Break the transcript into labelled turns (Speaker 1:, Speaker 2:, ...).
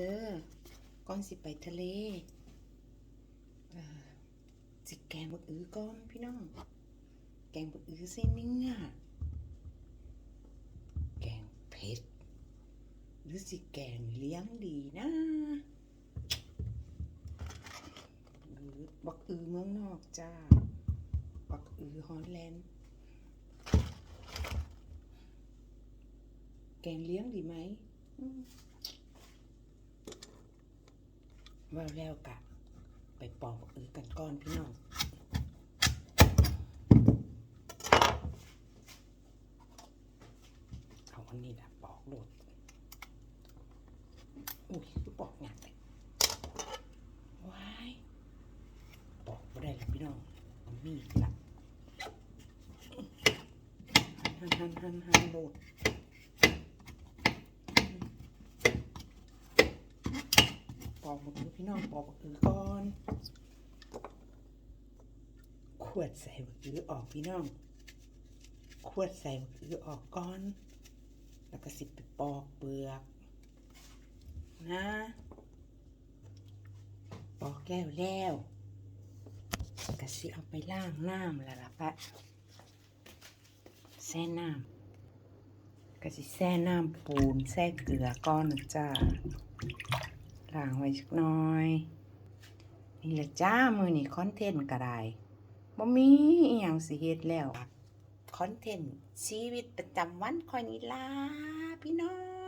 Speaker 1: เด้อก่อนสิไปทะเลเอ่อสิแกงบักอือก่อนพี่น้อง แกงบักอือเส้นนิ่งอะแกงเผ็ดหรือสิแกงเลี้ยงดีนะหรือบักอือเมืองนอกจ้า บักอือฮอลแลนด์ แกงเลี้ยงดีไหมม ว่าแล้วกะ ไปปอกบักอือกันก่อนพี่น้องเอาอันนี้นะปอกโดดอุ้ยปอกงานไปว้ายปอกไม่ได้ล้วพี่น้องเอามีดละหันหันหันหันโดด อกหมดเลยพี่น้องปอกบักอือก่อน ขวดใส่บักอือออกพี่น้อง ขวดใส่บักอือออกก่อน แล้วก็สิบไปปอกเปลือก นะ ปอกแล้วแล้วก็สิเอาไปล้างน้ำล้วล่ะปะแช่น้ำก็สิแช่น้ำปูนแช่เกลือก้อนจ้า ล้างไว้สักหน่อย นี่ละจ้ามือนี่คอนเทนต์ก็ได้บ่มีอหย่างสิเฮ็ดแล้วคอนเทนต์ชีวิตประจำวันคอยนี้ล่ะพี่น้อง